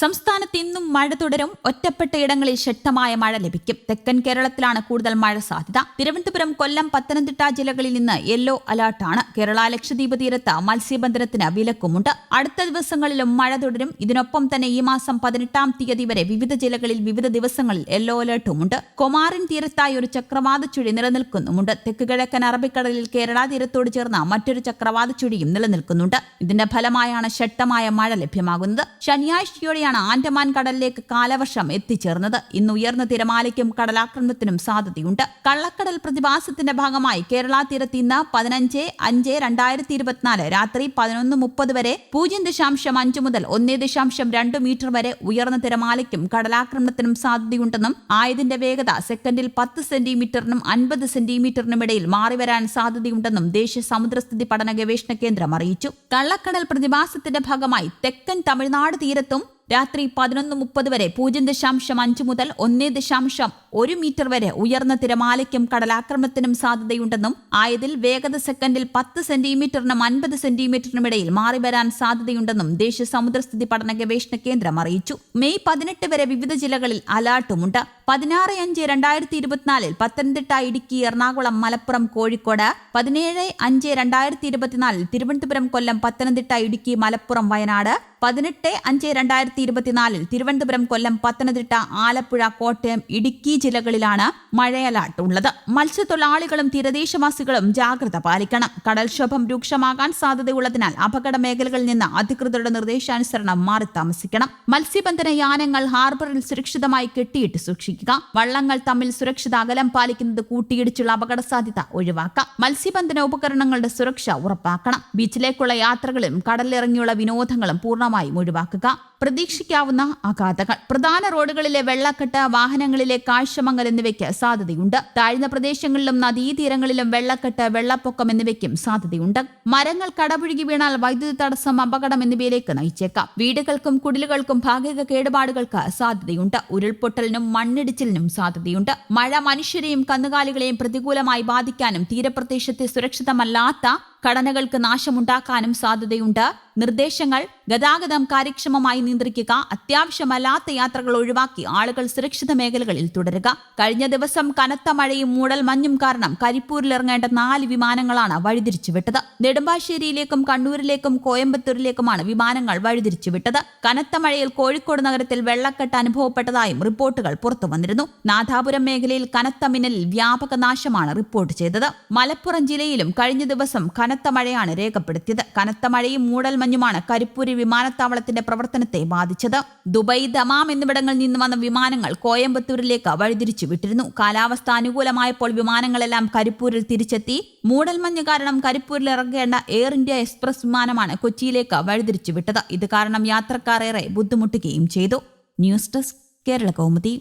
സംസ്ഥാനത്ത് ഇന്നും മഴ തുടരും. ഒറ്റപ്പെട്ട ഇടങ്ങളിൽ ശക്തമായ മഴ ലഭിക്കും. തെക്കൻ കേരളത്തിലാണ് കൂടുതൽ മഴ സാധ്യത. തിരുവനന്തപുരം കൊല്ലം പത്തനംതിട്ട ജില്ലകളിൽ നിന്ന് യെല്ലോ അലർട്ടാണ് കേരള ലക്ഷദ്വീപ് തീരത്ത് മത്സ്യബന്ധനത്തിന് വിലക്കുമുണ്ട്. അടുത്ത ദിവസങ്ങളിലും മഴ തുടരും. ഇതിനൊപ്പം തന്നെ ഈ മാസം പതിനെട്ടാം തീയതി വരെ വിവിധ ജില്ലകളിൽ വിവിധ ദിവസങ്ങളിൽ യെല്ലോ അലർട്ടുമുണ്ട് കൊമാറിൻ തീരത്തായി ഒരു ചക്രവാത ചുഴി നിലനിൽക്കുന്നുമുണ്ട്. തെക്ക് കിഴക്കൻ അറബിക്കടലിൽ കേരള തീരത്തോട് ചേർന്ന മറ്റൊരു ചക്രവാത ചുഴിയും നിലനിൽക്കുന്നുണ്ട്. ഇതിന്റെ ഫലമായാണ് ശക്തമായ മഴ ലഭ്യമാകുന്നത്. ശനിയാഴ്ചയോടെയാണ് ആൻഡമാൻ കടലിലേക്ക് കാലവർഷം എത്തിച്ചേർന്നത്. ഇന്ന് ഉയർന്ന തിരമാലയ്ക്കും കടലാക്രമണത്തിനും സാധ്യതയുണ്ട്. കള്ളക്കടൽ പ്രതിഭാസത്തിന്റെ ഭാഗമായി കേരള തീരത്ത് ഇന്ന് പതിനഞ്ച് അഞ്ച് രണ്ടായിരത്തി ഇരുപത്തിനാല് രാത്രി പതിനൊന്ന് മുപ്പത് വരെ പൂജ്യം ദശാംശം അഞ്ച് മുതൽ ഒന്നേ ദശാംശം രണ്ട് മീറ്റർ വരെ ഉയർന്ന തിരമാലയ്ക്കും കടലാക്രമണത്തിനും സാധ്യതയുണ്ടെന്നും ആയതിന്റെ വേഗത സെക്കൻഡിൽ പത്ത് സെന്റിമീറ്ററിനും അൻപത് സെന്റിമീറ്ററിനും ഇടയിൽ മാറിവരാൻ സാധ്യതയുണ്ടെന്നും ദേശീയ സമുദ്രസ്ഥിതി പഠന ഗവേഷണ കേന്ദ്രം അറിയിച്ചു. കള്ളക്കടൽ പ്രതിഭാസത്തിന്റെ ഭാഗമായി തെക്കൻ തമിഴ്നാട് തീരത്തും രാത്രി പതിനൊന്ന് മുപ്പത് വരെ പൂജ്യം ദശാംശം അഞ്ച് മുതൽ ഒന്നേ ദശാംശം ഒരു മീറ്റർ വരെ ഉയർന്ന തിരമാലയ്ക്കും കടലാക്രമണത്തിനും സാധ്യതയുണ്ടെന്നും ആയതിൽ വേഗത സെക്കൻഡിൽ പത്ത് സെന്റിമീറ്ററിനും അൻപത് സെന്റിമീറ്ററിനും ഇടയിൽ മാറി വരാൻ സാധ്യതയുണ്ടെന്നും ദേശീയ സമുദ്രസ്ഥിതി പഠന ഗവേഷണ കേന്ദ്രം അറിയിച്ചു. മെയ് പതിനെട്ട് വരെ വിവിധ ജില്ലകളിൽ അലർട്ടുമുണ്ട്. പതിനാറ് അഞ്ച് രണ്ടായിരത്തി ഇരുപത്തിനാലിൽ പത്തനംതിട്ട ഇടുക്കി എറണാകുളം മലപ്പുറം കോഴിക്കോട് പതിനേഴ് അഞ്ച് രണ്ടായിരത്തി ഇരുപത്തിനാലിൽ തിരുവനന്തപുരം കൊല്ലം പത്തനംതിട്ട ഇടുക്കി മലപ്പുറം വയനാട് പതിനെട്ട് അഞ്ച് രണ്ടായിരത്തി ഇരുപത്തിനാലിൽ തിരുവനന്തപുരം കൊല്ലം പത്തനംതിട്ട ആലപ്പുഴ കോട്ടയം ഇടുക്കി ജില്ലകളിലാണ് മഴ അലർട്ട് ഉള്ളത്. മത്സ്യത്തൊഴിലാളികളും തീരദേശവാസികളും ജാഗ്രത പാലിക്കണം. കടൽക്ഷോഭം രൂക്ഷമാകാൻ സാധ്യതയുള്ളതിനാൽ അപകട മേഖലകളിൽ നിന്ന് അധികൃതരുടെ നിർദ്ദേശാനുസരണം മാറി താമസിക്കണം. മത്സ്യബന്ധന യാനങ്ങൾ ഹാർബറിൽ സുരക്ഷിതമായി കെട്ടിയിട്ട് സൂക്ഷിക്കുക. വള്ളങ്ങൾ തമ്മിൽ സുരക്ഷിത അകലം പാലിക്കുന്നത് കൂട്ടിയിടിച്ചുള്ള അപകട സാധ്യത ഒഴിവാക്കാം. മത്സ്യബന്ധന ഉപകരണങ്ങളുടെ സുരക്ഷ ഉറപ്പാക്കണം. ബീച്ചിലേക്കുള്ള യാത്രകളും കടലിറങ്ങിയുള്ള വിനോദങ്ങളും പൂർണമായും ഒഴിവാക്കുക പ്രതീക്ഷിക്കാവുന്ന അഗാധങ്ങൾ പ്രധാന റോഡുകളിലെ വെള്ളക്കെട്ട് വാഹനങ്ങളിലെ കാഴ്ചമങ്ങൽ എന്നിവയ്ക്ക് സാധ്യതയുണ്ട്. താഴ്ന്ന പ്രദേശങ്ങളിലും നദീതീരങ്ങളിലും വെള്ളക്കെട്ട് വെള്ളപ്പൊക്കം എന്നിവയ്ക്കും സാധ്യതയുണ്ട്. മരങ്ങൾ കടപുഴുകി വീണാൽ വൈദ്യുതി തടസ്സം അപകടം എന്നിവയിലേക്ക് നയിച്ചേക്കാം. വീടുകൾക്കും കുടിലുകൾക്കും ഭാഗിക കേടുപാടുകൾക്ക് സാധ്യതയുണ്ട്. ഉരുൾപൊട്ടലിനും മണ്ണിടിച്ചിലിനും സാധ്യതയുണ്ട്. മഴ മനുഷ്യരെയും കന്നുകാലികളെയും പ്രതികൂലമായി ബാധിക്കാനും തീരപ്രദേശത്തെ സുരക്ഷിതമല്ലാത്ത ഘടനകൾക്ക് നാശമുണ്ടാക്കാനും സാധ്യതയുണ്ട്. നിർദ്ദേശങ്ങൾ ഗതാഗതം കാര്യക്ഷമമായി നിയന്ത്രിക്കുക. അത്യാവശ്യമല്ലാത്ത യാത്രകൾ ഒഴിവാക്കി ആളുകൾ സുരക്ഷിത മേഖലകളിൽ തുടരുക. കഴിഞ്ഞ ദിവസം കനത്ത മഴയും മൂടൽ മഞ്ഞും കാരണം കരിപ്പൂരിൽ ഇറങ്ങേണ്ട നാല് വിമാനങ്ങളാണ് വഴിതിരിച്ചുവിട്ടത്. നെടുമ്പാശ്ശേരിയിലേക്കും കണ്ണൂരിലേക്കും കോയമ്പത്തൂരിലേക്കുമാണ് വിമാനങ്ങൾ വഴിതിരിച്ചുവിട്ടത്. കനത്ത മഴയിൽ കോഴിക്കോട് നഗരത്തിൽ വെള്ളക്കെട്ട് അനുഭവപ്പെട്ടതായും റിപ്പോർട്ടുകൾ പുറത്തുവന്നിരുന്നു. നാഥാപുരം മേഖലയിൽ കനത്ത മിന്നലിൽ വ്യാപക നാശമാണ് റിപ്പോർട്ട് ചെയ്തത്. മലപ്പുറം ജില്ലയിലും കഴിഞ്ഞ ദിവസം കനത്ത മഴയാണ് രേഖപ്പെടുത്തിയത്. കനത്ത മഴയും മൂടൽ മഞ്ഞുമാണ് കരിപ്പൂരി വിമാനത്താവളത്തിന്റെ പ്രവർത്തനത്തെ ബാധിച്ചത്. ദുബൈ ദമാം എന്നിവിടങ്ങളിൽ നിന്ന് വന്ന വിമാനങ്ങൾ കോയമ്പത്തൂരിലേക്ക് വഴിതിരിച്ചു വിട്ടിരുന്നു. കാലാവസ്ഥ അനുകൂലമായപ്പോൾ വിമാനങ്ങളെല്ലാം കരിപ്പൂരിൽ തിരിച്ചെത്തി. മൂടൽമഞ്ഞ് കാരണം കരിപ്പൂരിൽ ഇറങ്ങേണ്ട എയർ ഇന്ത്യ എക്സ്പ്രസ് വിമാനമാണ് കൊച്ചിയിലേക്ക് വഴിതിരിച്ചു വിട്ടത്. ഇത് കാരണം യാത്രക്കാർ ഏറെ ബുദ്ധിമുട്ടുകയും ചെയ്തു. News desk Kerala Kaumudi.